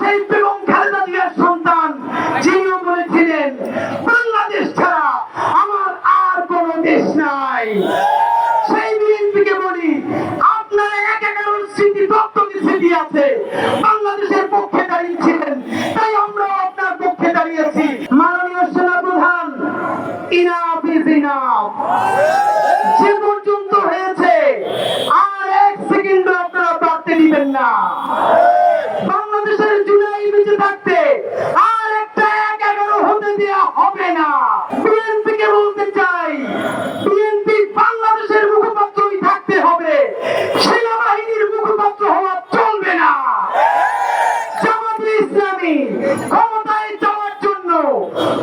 সেই বেগম খালেদা জিয়ার সন্তান, যিনিও বলেছিলেন, বাংলাদেশ ছাড়া আমার আর কোনো দেশ নাই। সেই বিএনপিকে বলি, আপনারা এক এগারোর স্মৃতি দপ্তরের স্মৃতি আছে। বাংলাদেশের পক্ষে দাঁড়িয়েছিলেন তাই আমরা আপনার পক্ষে দাঁড়িয়েছি। মাননীয় সেনা প্রধান ইনাফ ইজ ইনাফ যে পর্যন্ত হয়েছে, আর এক সেকেন্ড আপনারা বাড়তে দিবেন না। হবে না। বিএনপি কে বলতে চাই বিএনপি বাংলাদেশের মুখপাত্রই থাকতে হবে। সেনাবাহিনীর মুখপাত্র হওয়া চলবে না। জামাতে ইসলামী ক্ষমতায় যাওয়ার জন্য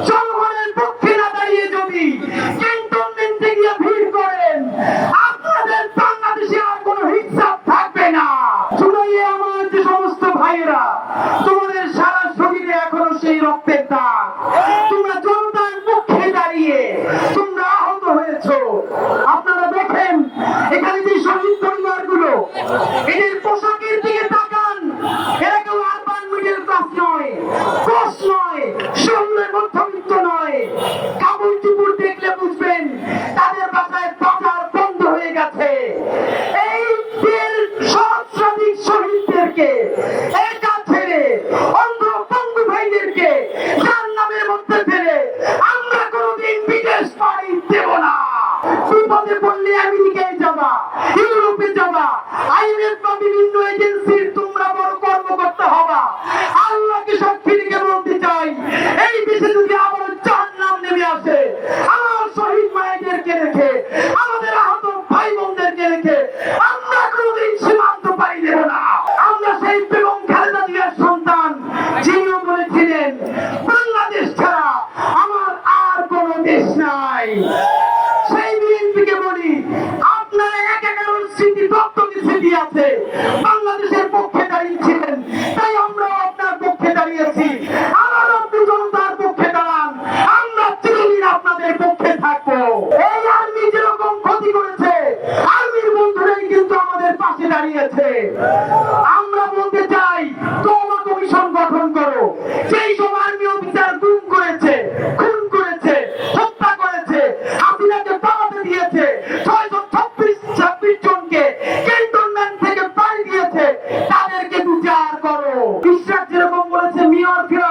জনগণের পক্ষে না দাঁড়িয়ে যদি ক্যান্টনমেন্টে গিয়ে ভিড় করেন, আপনাদের বাংলাদেশে আর কোনো হিসাব থাকবে না। জুলাইয়ে আমার যে সমস্ত ভাইয়েরা, তোমাদের সারা শরীরে এখনও সেই রক্তের দাগ তোমরা জনতার পক্ষে দাঁড়িয়ে তোমরা আহত হয়েছো আপনারা দেখেন এখানে যে শহীদ পরিবারগুলো। এদের পোশাকের দিকে তাকান। এরা কেউ আরবান মিডল ক্লাস নয় ক্রস নয় শহরের মধ্যবিত্ত নয়। কাপড় চুপুর দেখলে বুঝবেন তাদের বাসায় বাজার বন্ধ হয়ে গেছে। এই বীর সহস্রাধিক শহীদদেরকে একা ছেড়ে, অন্ধ বন্ধু ভাইদেরকে যার নামের মধ্যে ফেলে আমরা কোনোদিন বিদেশ পাড়ি দেব না। বিপদে পড়লে আমেরিকায় যাবা ইউরোপে বা বিভিন্ন এজেন্সির তোমরা বড় কর্মকর্তা হবা। আল্লাহকে বলতে চাই, এই দেশে যদি আবার জাহান্নাম নেমে আসে আমার শহীদ মায়েদেরকে রেখে, আমাদের আহত ভাই বোনদেরকে রেখে, আমরা কোনোদিন সীমান্ত দেব না। আমরা সেই বেগম খালেদা জিয়ার সন্তান বলেছিলেন, বাংলাদেশ ছাড়া আমার আর কোনো দেশ নাই। স্মৃতি দপ্তরের আছে বাংলাদেশের পক্ষে দাঁড়িয়েছিলেন তাই আমরা আপনার পক্ষে দাঁড়িয়েছি। আবার আপনি জনতার পক্ষে দাঁড়ান। আমরা চিরদিন আপনাদের পক্ষে থাকব। এই আর্মি যেরকম ক্ষতি করেছে, আর্মির বন্ধুরাই কিন্তু আমাদের পাশে দাঁড়িয়েছে। আমরা বলতে চাই তোমা কমিশন গঠন করো। যেই যেরকম বলেছে মেয়র ফেয়ার